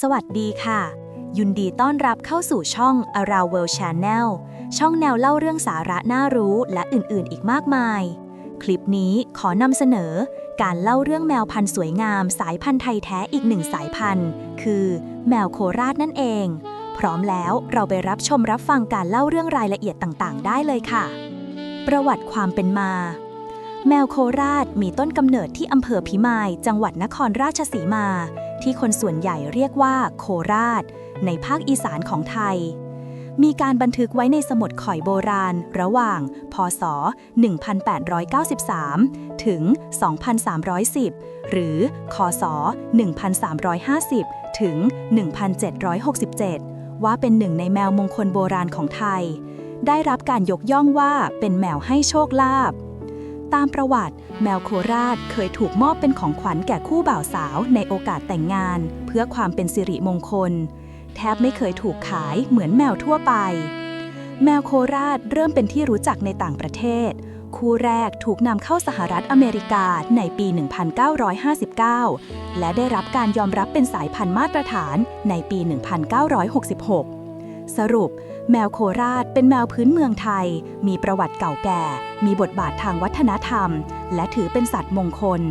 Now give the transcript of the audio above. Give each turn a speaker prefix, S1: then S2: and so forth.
S1: สวัสดีค่ะ ยินดีต้อนรับเข้าสู่ช่อง Around World Channel ช่องแนวเล่าเรื่องสาระน่ารู้และอื่นๆ อีกมากมาย คลิปนี้ขอนำเสนอ การเล่าเรื่องแมวพันธุ์สวยงาม สายพันธุ์ไทยแท้อีกหนึ่งสายพันธุ์ คือแมวโคราชนั่นเอง พร้อมแล้วเราไปรับชมรับฟังการเล่าเรื่องรายละเอียดต่างๆ ได้เลยค่ะ ประวัติความเป็นมา แมวโคราชมีต้นกำเนิดที่อำเภอพิมาย จังหวัดนครราชสีมา ที่คนส่วนใหญ่เรียกว่าโคราช ในภาคอีสานของไทย มีการบันทึกไว้ในสมุดข่อยโบราณ ระหว่าง พศ 1893 ถึง 2310 หรือ คศ 1350 ถึง 1767 ว่าเป็นหนึ่งในแมวมงคลโบราณของไทย ได้รับการยกย่องว่าเป็นแมวให้โชคลาภ ตามประวัติ แมวโคราชเคยถูกมอบเป็นของขวัญแก่คู่บ่าวสาวในโอกาสแต่งงาน เพื่อความเป็นสิริมงคล แทบไม่เคยถูกขายเหมือนแมวทั่วไป แมวโคราชเริ่มเป็นที่รู้จักในต่างประเทศ คู่แรกถูกนำเข้าสหรัฐอเมริกาในปี 1959 และได้รับการยอมรับเป็นสายพันธุ์มาตรฐานในปี 1966 สรุป แมวโคราชเป็นแมวพื้นเมืองไทย มีประวัติเก่าแก่ มีบทบาททางวัฒนธรรม และถือเป็นสัตว์มงคล